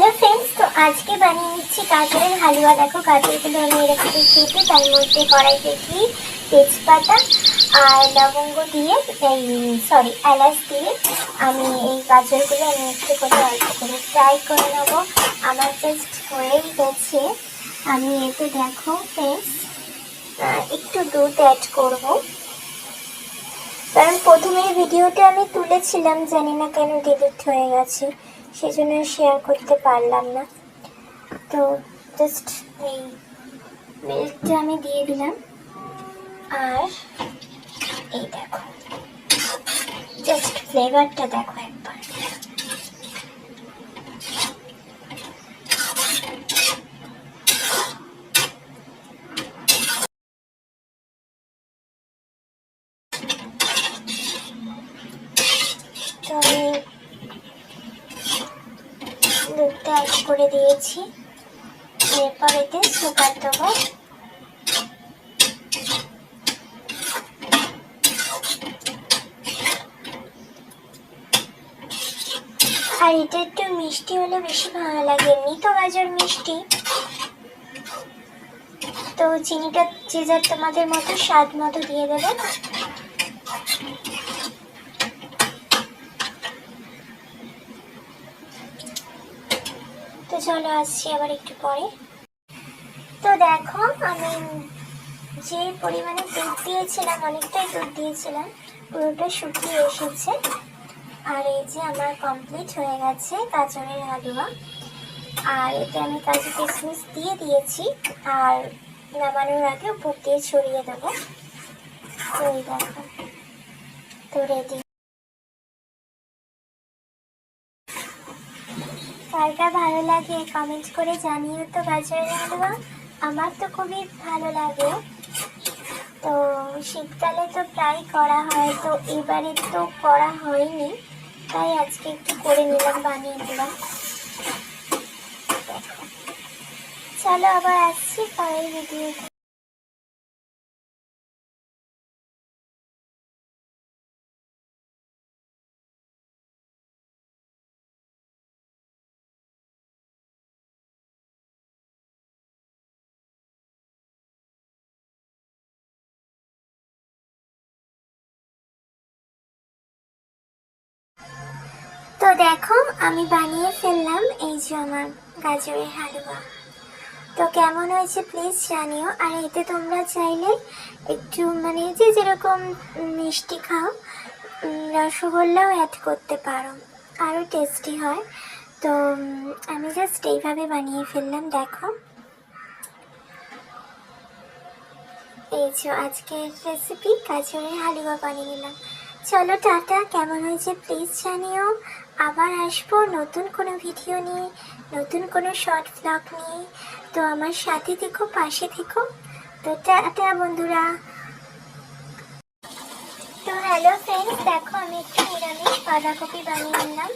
Hello friends তো আজকে বানিয়ে নিচ্ছি গাজরের হালুয়া। দেখো গাজরগুলো আমি এরকম কেটে তার মধ্যে কড়াইতে ঘি, তেজপাতা আর লবঙ্গ দিয়ে এই সরি এলাচ দিয়ে আমি এই গাজরগুলো আমি একটু করে অল্প করে ফ্রাই করে নেব। আমার জাস্ট হয়েই গেছে। আমি এতে দেখো ফ্রেন্ডস একটু দুধ অ্যাড করব। কারণ প্রথমে ভিডিওটা আমি তুলেছিলাম, জানি না কেন ডিলিট হয়ে গেছে। সেজন্য শেয়ার করতে পারলাম না। তো জাস্ট এই মিল্কটা আমি দিয়ে দিলাম। আর এই দেখো জাস্ট ফ্লেভারটা দেখো একবার তো আমি দুধটা অ্যাড করে দিয়েছি। এরপর এতে সুগার দেবো। আর এটা একটু মিষ্টি হলে বেশি ভালো লাগে। এমনি তো গাজর মিষ্টি। তো চিনিটা যে যার তোমাদের মতো স্বাদ মতো দিয়ে দেবে চলো আসছি, আবার একটু পরে। তো দেখো, আমি যে পরিমাণে দুধ দিয়েছিলাম, অনেকটাই দুধ দিয়েছিলাম, পুরোটা শুকিয়ে এসেছে। আর এই যে আমার কমপ্লিট হয়ে গেছে গাজরের হালুয়া। আর এতে আমি কাজু কিশমিশ দিয়ে দিয়েছি, আর নামানোর আগে উপর দিয়ে ছড়িয়ে দেবো। তো এই দেখো, তো রেডি কার ভালো লাগে কমেন্ট করে জানিও তো গাজরের হালুয়া আমার তো খুবই ভালো লাগে। তো শীতকালে তো প্রায় করা হয়, তো এবারে তো করা হয়নি। তাই আজকে একটু করে নিলাম, বানিয়ে দিলাম চলো আবার আসছি, পরের ভিডিওতে দেখো, আমি বানিয়ে ফেললাম এই যে আমার গাজরের হালুয়া। তো কেমন হয়েছে প্লিজ জানিও, আর এতে তোমরা চাইলে একটু মানে যে যেরকম মিষ্টি খাও রসগোল্লাও অ্যাড করতে পারো। আরও টেস্টি হয়। তো আমি জাস্ট এইভাবে বানিয়ে ফেললাম, দেখো। এই যে আজকের রেসিপি গাজরের হালুয়া বানিয়ে নিলাম। চলো টাটা, কেমন হয়েছে প্লিজ জানিও। আবার আসব নতুন কোনো ভিডিও নিয়ে, নতুন কোনো শর্ট ব্লগ নিয়ে। তো আমার সাথে থেকো, পাশে থেকো। তো টাটা বন্ধুরা। তো হ্যালো ফ্রেন্ডস দেখো আমি একটু নিরামিষ বাঁধাকপি বানিয়ে নিলাম।